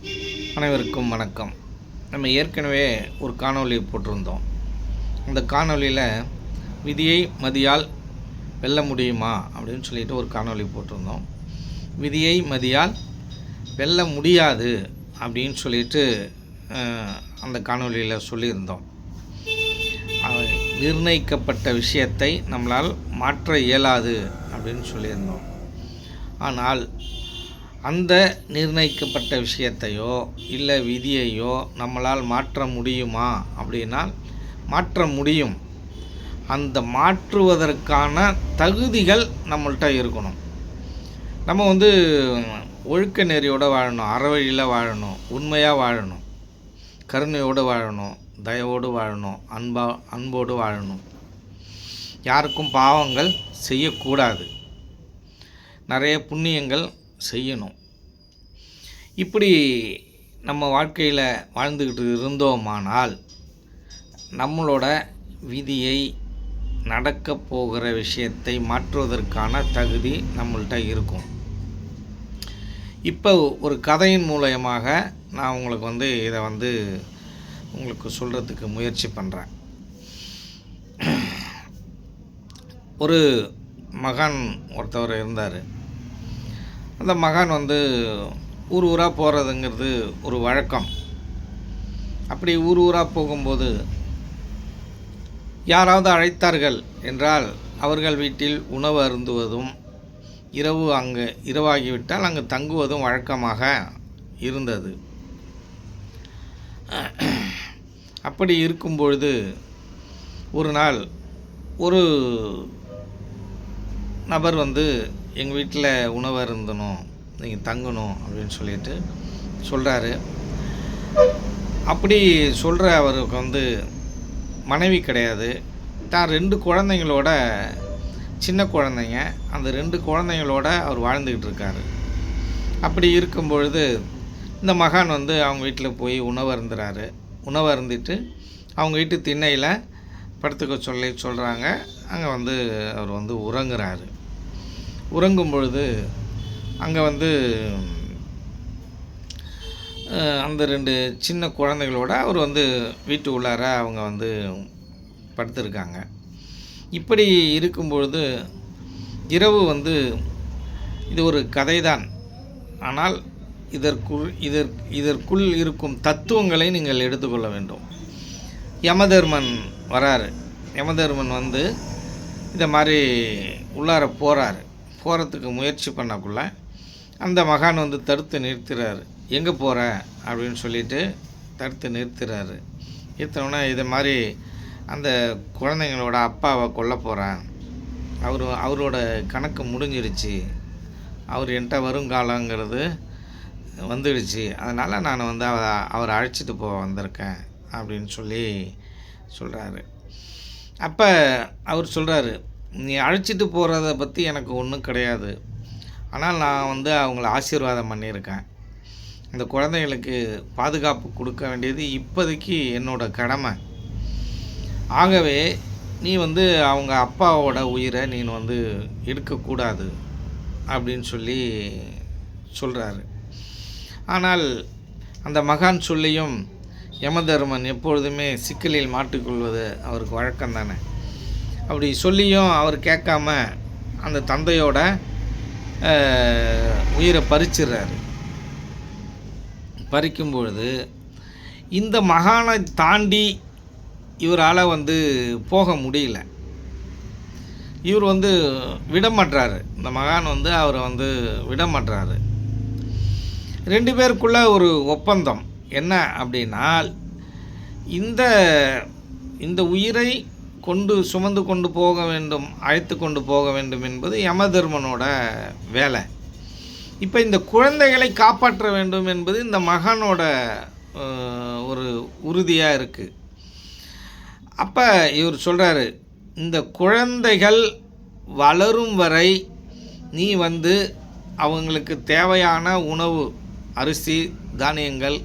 அனைவருக்கும் வணக்கம். நம்ம ஏற்கனவே ஒரு காணொளி போட்டிருந்தோம். அந்த காணொலியில் விதியை மதியால் வெல்ல முடியுமா அப்படின்னு சொல்லிட்டு ஒரு காணொளி போட்டிருந்தோம். விதியை மதியால் வெல்ல முடியாது அப்படின்னு சொல்லிட்டு அந்த காணொலியில் சொல்லியிருந்தோம். நிர்ணயிக்கப்பட்ட விஷயத்தை நம்மளால் மாற்ற இயலாது அப்படின்னு சொல்லியிருந்தோம். ஆனால் அந்த நிர்ணயிக்கப்பட்ட விஷயத்தையோ இல்லை விதியையோ நம்மளால் மாற்ற முடியுமா? அப்படின்னால் மாற்ற முடியும். அந்த மாற்றுவதற்கான தகுதிகள் நம்மள்கிட்ட இருக்கணும். நம்ம வந்து ஒழுக்க நெறியோடு வாழணும் அறவழியில் வாழணும் உண்மையாக வாழணும் கருணையோடு வாழணும் தயவோடு வாழணும் அன்பா அன்போடு வாழணும். யாருக்கும் பாவங்கள் செய்யக்கூடாது. நிறைய புண்ணியங்கள் செய்யணும். இப்படி நம்ம வாழ்க்கையில் வாழ்ந்துக்கிட்டு இருந்தோமானால் நம்மளோட விதியை நடக்கப் போகிற விஷயத்தை மாற்றுவதற்கான தகுதி நம்மள்கிட்ட இருக்கும். இப்போ ஒரு கதையின் மூலயமாக நான் உங்களுக்கு வந்து இதை வந்து உங்களுக்கு சொல்கிறதுக்கு முயற்சி பண்ணுறேன் ஒரு மகான் ஒருத்தவர் இருந்தார். அந்த மகான் வந்து ஊர் ஊராக போகிறதுங்கிறது ஒரு வழக்கம். அப்படி ஊர் ஊராக போகும்போது யாராவது அழைத்தார்கள் என்றால் அவர்கள் வீட்டில் உணவு அருந்துவதும் இரவு அங்கே இரவாகிவிட்டால் அங்கு தங்குவதும் வழக்கமாக இருந்தது. அப்படி இருக்கும் பொழுது ஒரு நாள் ஒரு நபர் வந்து எங்கள் வீட்டில் உணவு இருந்தணும் நீங்கள் தங்கணும் அப்படின்னு சொல்லிட்டு சொல்கிறாரு அப்படி சொல்கிற அவருக்கு வந்து மனைவி கிடையாது. தான் ரெண்டு குழந்தைங்களோட சின்ன குழந்தைங்க. அந்த ரெண்டு குழந்தைங்களோட அவர் வாழ்ந்துக்கிட்டு இருக்காரு. அப்படி இருக்கும் பொழுது இந்த மகான் வந்து அவங்க வீட்டில் போய் உணவு அருந்துறாரு. உணவு அருந்திட்டு அவங்க வீட்டு திண்ணையில் படுத்துக்க சொல்லி சொல்கிறாங்க அங்கே வந்து அவர் வந்து உறங்குறாரு. உறங்கும் பொழுது அங்கே வந்து அந்த ரெண்டு சின்ன குழந்தைகளோட அவர் வந்து வீட்டு உள்ளார அவங்க வந்து படுத்திருக்காங்க. இப்படி இருக்கும் பொழுது இரவு வந்து இது ஒரு கதைதான். ஆனால் இதற்குள் இதற் இதற்குள் இருக்கும் தத்துவங்களை நீங்கள் எடுத்துக்கொள்ள வேண்டும். யமதர்மன் வராரு. யமதர்மன் வந்து இதை மாதிரி உள்ளார போகிறாரு போகிறதுக்கு முயற்சி பண்ணக்குள்ள அந்த மகான் வந்து தடுத்து நிறுத்துறாரு. எங்கே போகிற அப்படின்னு சொல்லிட்டு தடுத்து நிறுத்துறாரு. நிறுத்தினோடனே இது மாதிரி அந்த குழந்தைங்களோட அப்பாவை கொல்ல போகிறேன் அவர் அவரோட கணக்கு முடிஞ்சிருச்சு. அவர் என்கிட்ட வருங்காலங்கிறது வந்துடுச்சு. அதனால் நான் வந்து அவ அவரை அழைச்சிட்டு போக வந்திருக்கேன் அப்படின்னு சொல்லி சொல்கிறாரு அப்போ அவர் சொல்கிறாரு நீ அழைச்சிட்டு போகிறத பற்றி எனக்கு ஒன்றும் கிடையாது. ஆனால் நான் வந்து அவங்கள ஆசீர்வாதம் பண்ணியிருக்கேன். அந்த குழந்தைங்களுக்கு பாதுகாப்பு கொடுக்க வேண்டியது இப்போதைக்கு என்னோடய கடமை. ஆகவே நீ வந்து அவங்க அப்பாவோட உயிரை நீ வந்து எடுக்கக்கூடாது அப்படின்னு சொல்லி சொல்கிறாரு ஆனால் அந்த மகான் சொல்லியும் யமதர்மன் எப்பொழுதுமே சிக்கலில் மாட்டிக்கொள்வது அவருக்கு வழக்கம் தானே அப்படி சொல்லியும் அவர் கேட்காம அந்த தந்தையோட உயிரை பறிச்சிடுறாரு. பறிக்கும் பொழுது இந்த மகானை தாண்டி இவரால் வந்து போக முடியல. இவர் வந்து விடமாட்டுறாரு இந்த மகான் வந்து அவரை வந்து விடமாட்டுறாரு ரெண்டு பேருக்குள்ள ஒரு ஒப்பந்தம். என்ன அப்படின்னா இந்த இந்த உயிரை கொண்டு சுமந்து கொண்டு போக வேண்டும் அழைத்து கொண்டு போக வேண்டும் என்பது யமதர்மனோட வேலை. இப்போ இந்த குழந்தைகளை காப்பாற்ற வேண்டும் என்பது இந்த மகனோட ஒரு உறுதியாக இருக்குது அப்போ இவர் சொல்கிறாரு இந்த குழந்தைகள் வளரும் வரை நீ வந்து அவங்களுக்கு தேவையான உணவு அரிசி தானியங்கள்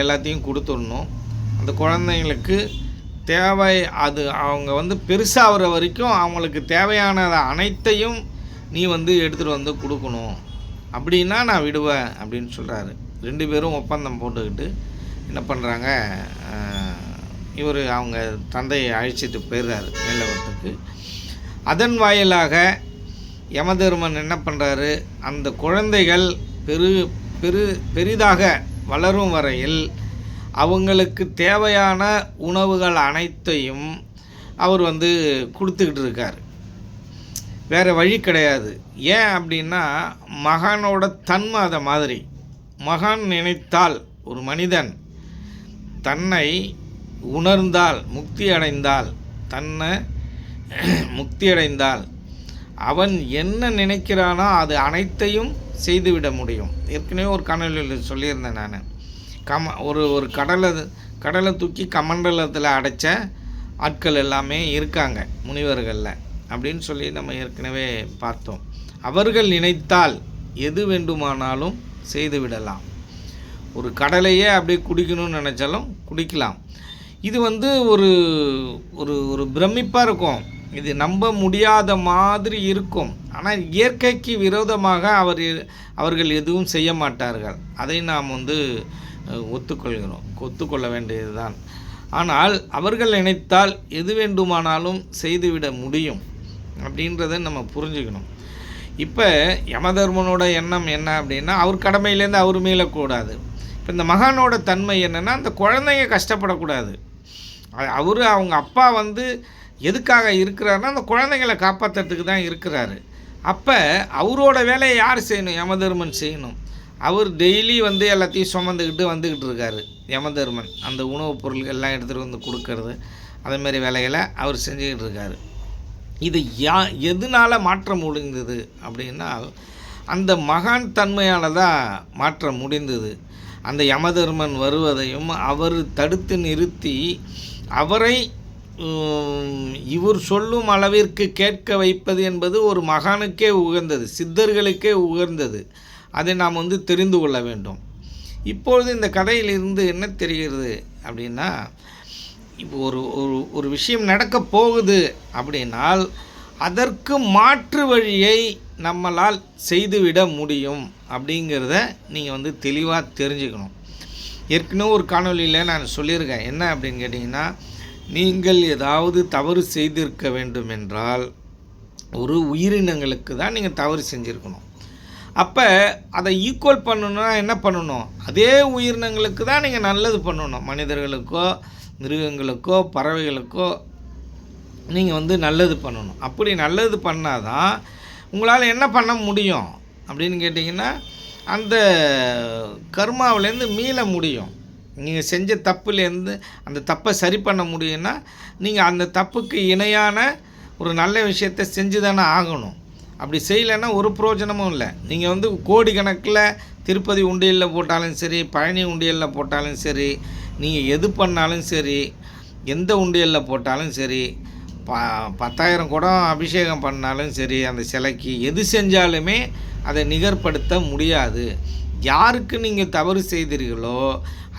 எல்லாத்தையும் கொடுத்துடணும். அந்த குழந்தைங்களுக்கு தேவை அது அவங்க வந்து பெருசாகிற வரைக்கும் அவங்களுக்கு தேவையான அனைத்தையும் நீ வந்து எடுத்துகிட்டு வந்து கொடுக்கணும். அப்படின்னா நான் விடுவேன் அப்படின்னு சொல்கிறாரு ரெண்டு பேரும் ஒப்பந்தம் போட்டுக்கிட்டு என்ன பண்ணுறாங்க இவர் அவங்க தந்தையை அழைச்சிட்டு போயிடுறாரு மேலவரத்துக்கு அதன் வாயிலாக யமதர்மன் என்ன பண்ணுறாரு அந்த குழந்தைகள் பெரு பெரு பெரிதாக வளரும் வரையில் அவங்களுக்கு தேவையான உணவுகள் அனைத்தையும் அவர் வந்து கொடுத்துக்கிட்டு இருக்கார். வேறு வழி கிடையாது. ஏன் அப்படின்னா மகானோட தன்மை அதை மாதிரி. மகான் நினைத்தால் ஒரு மனிதன் தன்னை உணர்ந்தால் முக்தி அடைந்தால் தன்னை முக்தி அடைந்தால் அவன் என்ன நினைக்கிறானோ அது அனைத்தையும் செய்துவிட முடியும். ஏற்கனவே ஒரு காணொலியில் சொல்லியிருந்தேன் நான். கம ஒரு ஒரு கடலை கடலை தூக்கி கமண்டலத்தில் அடைச்ச ஆட்கள் எல்லாமே இருக்காங்க முனிவர்களில் அப்படின்னு சொல்லி நம்ம ஏற்கனவே பார்த்தோம். அவர்கள் நினைத்தால் எது வேண்டுமானாலும் செய்து விடலாம். ஒரு கடலையே அப்படியே குடிக்கணும்னு நினச்சாலும் குடிக்கலாம். இது வந்து ஒரு ஒரு ஒரு பிரமிப்பாக இருக்கும். இது நம்ப முடியாத மாதிரி இருக்கும். ஆனால் இயற்கைக்கு விரோதமாக அவர் அவர்கள் எதுவும் செய்ய மாட்டார்கள். அதை நாம் வந்து ஒத்துக்கொள்கிறோம். ஒத்துக்கொள்ள வேண்டியதுதான். ஆனால் அவர்கள் நினைத்தால் எது வேண்டுமானாலும் செய்துவிட முடியும் அப்படின்றத நம்ம புரிஞ்சுக்கணும். இப்போ யமதர்மனோட எண்ணம் என்ன அப்படின்னா அவர் கடமையிலேருந்து அவர் மீளக்கூடாது. இப்போ இந்த மகானோட தன்மை என்னென்னா அந்த குழந்தைங்க கஷ்டப்படக்கூடாது. அவர் அவங்க அப்பா வந்து எதுக்காக இருக்கிறாருன்னா அந்த குழந்தைங்களை காப்பாற்றுறதுக்கு தான் இருக்கிறாரு. அப்போ அவரோட வேலையை யார் செய்யணும்? யமதர்மன் செய்யணும். அவர் டெய்லி வந்து எல்லாத்தையும் சுமந்துக்கிட்டு வந்துக்கிட்டு இருக்கார். யமதர்மன் அந்த உணவுப் பொருட்கள் எல்லாம் எடுத்துகிட்டு வந்து கொடுக்கறது அதேமாரி வேலைகளை அவர் செஞ்சுக்கிட்டு இருக்கார். இது யா எதனால் மாற்ற முடிந்தது அப்படின்னா அந்த மகான் தன்மையால் தான் மாற்ற முடிந்தது. அந்த யமதர்மன் வருவதையும் அவர் தடுத்து நிறுத்தி அவரை இவர் சொல்லும் அளவிற்கு கேட்க வைப்பது என்பது ஒரு மகானுக்கே உகந்தது சித்தர்களுக்கே உகந்தது. அதை நாம் வந்து தெரிந்து கொள்ள வேண்டும். இப்பொழுது இந்த கதையிலிருந்து என்ன தெரிகிறது அப்படின்னா இப்போ ஒரு ஒரு ஒரு விஷயம் நடக்க போகுது அப்படின்னால் அதற்கு மாற்று வழியை நம்மளால் செய்துவிட முடியும் அப்படிங்கிறத நீங்கள் வந்து தெளிவாக தெரிஞ்சுக்கணும். ஏற்கனவே ஒரு காணொளியில் நான் சொல்லியிருக்கேன். என்ன அப்படின்னு கேட்டிங்கன்னா நீங்கள் ஏதாவது தவறு செய்திருக்க வேண்டும் என்றால் ஒரு உயிரினங்களுக்கு தான் நீங்கள் தவறு செஞ்சுருக்கணும். அப்போ அதை ஈக்குவல் பண்ணணும்னா என்ன பண்ணணும்? அதே உயிரினங்களுக்கு தான் நீங்கள் நல்லது பண்ணணும். மனிதர்களுக்கோ மிருகங்களுக்கோ பறவைகளுக்கோ நீங்கள் வந்து நல்லது பண்ணணும். அப்படி நல்லது பண்ணால் தான் உங்களால் என்ன பண்ண முடியும்? அப்படின்னு கேட்டிங்கன்னா அந்த கர்மாவிலேருந்து மீள முடியும். நீங்கள் செஞ்ச தப்புலேருந்து அந்த தப்பை சரி பண்ண முடியும்னா நீங்கள் அந்த தப்புக்கு இணையான ஒரு நல்ல விஷயத்தை செஞ்சு தானே ஆகணும். அப்படி செய்யலைன்னா ஒரு பிரயோஜனமும் இல்லை. நீங்கள் வந்து கோடிக்கணக்கில் திருப்பதி உண்டியலில் போட்டாலும் சரி பழனி உண்டியலில் போட்டாலும் சரி நீங்கள் எது பண்ணாலும் சரி எந்த உண்டியலில் போட்டாலும் சரி ப பத்தாயிரம் குடம் அபிஷேகம் பண்ணாலும் சரி அந்த சிலைக்கு எது செஞ்சாலுமே அதை நிகர்படுத்த முடியாது. யாருக்கு நீங்கள் தவறு செய்தீர்களோ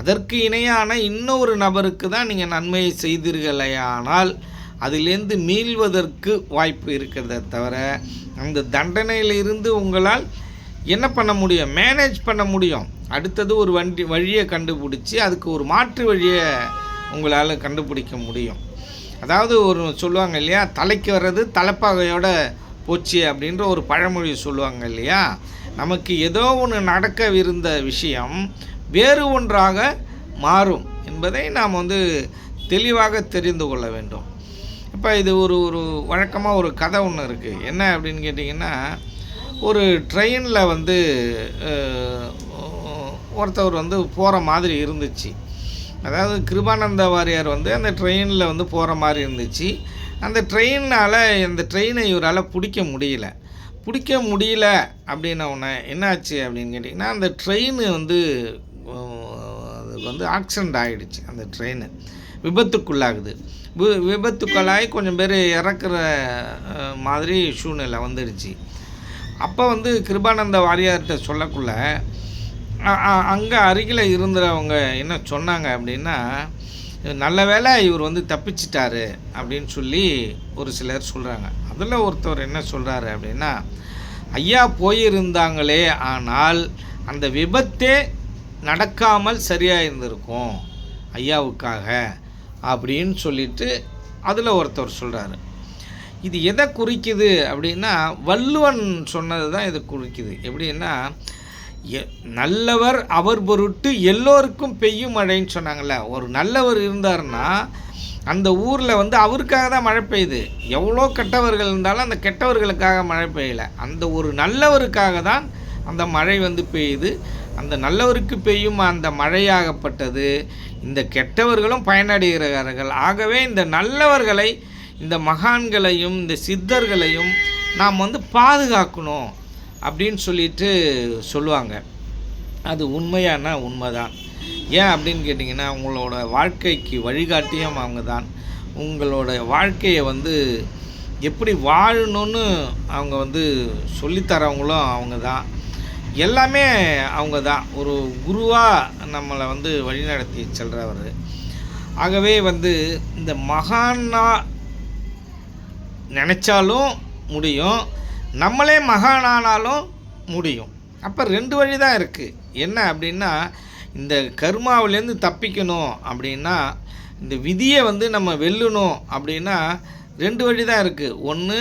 அதற்கு இணையான இன்னொரு நபருக்கு தான் நீங்கள் நன்மையை செய்தீர்களேயானால் அதிலேருந்து மீள்வதற்கு வாய்ப்பு இருக்கிறத தவிர அந்த தண்டனையிலிருந்து உங்களால் என்ன பண்ண முடியும்? மேனேஜ் பண்ண முடியும். அடுத்தது ஒரு வண்டி வழியை கண்டுபிடிச்சி அதுக்கு ஒரு மாற்று வழியை உங்களால் கண்டுபிடிக்க முடியும். அதாவது ஒரு சொல்லுவாங்க இல்லையா? தலைக்கு வர்றது தலைப்பாகையோட போச்சு அப்படின்ற ஒரு பழமொழி சொல்லுவாங்க இல்லையா? நமக்கு ஏதோ ஒன்று நடக்கவிருந்த விஷயம் வேறு ஒன்றாக மாறும் என்பதை நாம் வந்து தெளிவாக தெரிந்து கொள்ள வேண்டும். இப்போ இது ஒரு ஒரு வழக்கமாக ஒரு கதை ஒன்று இருக்குது என்ன அப்படின்னு கேட்டிங்கன்னா ஒரு ட்ரெயினில் வந்து ஒருத்தவர் வந்து போகிற மாதிரி இருந்துச்சு. அதாவது கிருபானந்த வாரியார் வந்து அந்த ட்ரெயினில் வந்து போகிற மாதிரி இருந்துச்சு. அந்த ட்ரெயினால் அந்த ட்ரெயினை இவரால் பிடிக்க முடியல. பிடிக்க முடியல அப்படின்ன உடனே என்னாச்சு அப்படின்னு கேட்டிங்கன்னா அந்த ட்ரெயின் வந்து அது வந்து ஆக்சிடெண்ட் ஆகிடுச்சு அந்த ட்ரெயின். விபத்துக்குள்ளாகுது. வி விபத்துக்குள்ளாகி கொஞ்சம் பேர் இறக்குற மாதிரி சூழ்நிலை வந்துடுச்சு. அப்போ வந்து கிருபானந்த வாரியார்கிட்ட சொல்லக்குள்ள அங்கே அருகில் இருந்தவங்க என்ன சொன்னாங்க அப்படின்னா நல்ல வேளை இவர் வந்து தப்பிச்சிட்டாரு அப்படின்னு சொல்லி ஒரு சிலர் சொல்கிறாங்க அதில் ஒருத்தர் என்ன சொல்கிறாரு அப்படின்னா ஐயா போயிருந்தாங்களே ஆனால் அந்த விபத்தே நடக்காமல் சரியாக இருந்திருக்கும் ஐயாவுக்காக. அப்படின்னு சொல்லிட்டு அதில் ஒருத்தர் சொல்கிறாரு இது எதை குறிக்குது அப்படின்னா வள்ளுவன் சொன்னது தான் இது குறிக்குது. எப்படின்னா எ- நல்லவர் அவர் பொருட்டு எல்லோருக்கும் பெய்யும் மழைன்னு சொன்னாங்கல்ல. ஒரு நல்லவர் இருந்தார்னா அந்த ஊரில் வந்து அவருக்காக தான் மழை பெய்யுது. எவ்வளோ கெட்டவர்கள் இருந்தாலும் அந்த கெட்டவர்களுக்காக மழை பெய்யலை. அந்த ஒரு நல்லவருக்காக தான் அந்த மழை வந்து பெய்யுது. அந்த நல்லவருக்கு பெய்யும் அந்த மழையாகப்பட்டது இந்த கெட்டவர்களும் பயனடைகிறார்கள். ஆகவே இந்த நல்லவர்களை இந்த மகான்களையும் இந்த சித்தர்களையும் நாம் வந்து பாதுகாக்கணும் அப்படின்னு சொல்லிட்டு சொல்லுவாங்க. அது உண்மையான உண்மைதான்? ஏன் அப்படின்னு கேட்டிங்கன்னா உங்களோட வாழ்க்கைக்கு வழிகாட்டியும் அவங்க தான் உங்களோட வாழ்க்கையை வந்து எப்படி வாழணும்னு அவங்க வந்து சொல்லித்தரவங்களும் அவங்க தான் எல்லாமே அவங்க தான் ஒரு குருவாக நம்மளை வந்து வழிநடத்தி செல்கிறவர் ஆகவே வந்து இந்த மகானா நினச்சாலும் முடியும். நம்மளே மகானானாலும் முடியும். அப்போ ரெண்டு வழி தான் இருக்குது என்ன அப்படின்னா இந்த கர்மாவிலேருந்து தப்பிக்கணும் அப்படின்னா இந்த விதியை வந்து நம்ம வெல்லணும் அப்படின்னா ரெண்டு வழி தான் இருக்குது ஒன்று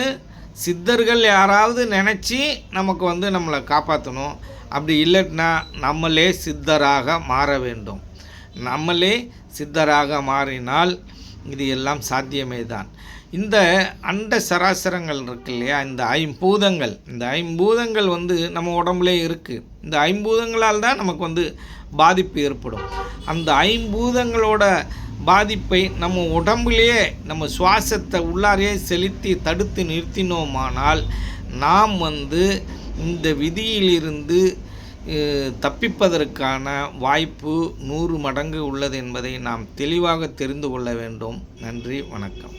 சித்தர்கள் யாராவது நினச்சி நமக்கு வந்து நம்மளை காப்பாற்றணும் அப்படி இல்லைன்னா நம்மளே சித்தராக மாற வேண்டும். நம்மளே சித்தராக மாறினால் இது எல்லாம் சாத்தியமே தான் இந்த அண்ட சராசரங்கள் இருக்கு இல்லையா? இந்த ஐம்பூதங்கள். இந்த ஐம்பூதங்கள் வந்து நம்ம உடம்புலே இருக்குது இந்த ஐம்பூதங்களால் தான் நமக்கு வந்து பாதிப்பு ஏற்படும். அந்த ஐம்பூதங்களோட பாதிப்பை நம்ம உடம்புலேயே நம்ம சுவாசத்தை உள்ளாரையே செலுத்தி தடுத்து நிறுத்தினோமானால் நாம் வந்து இந்த விதியிலிருந்து தப்பிப்பதற்கான வாய்ப்பு நூறு மடங்கு உள்ளது என்பதை நாம் தெளிவாக தெரிந்து கொள்ள வேண்டும். நன்றி வணக்கம்.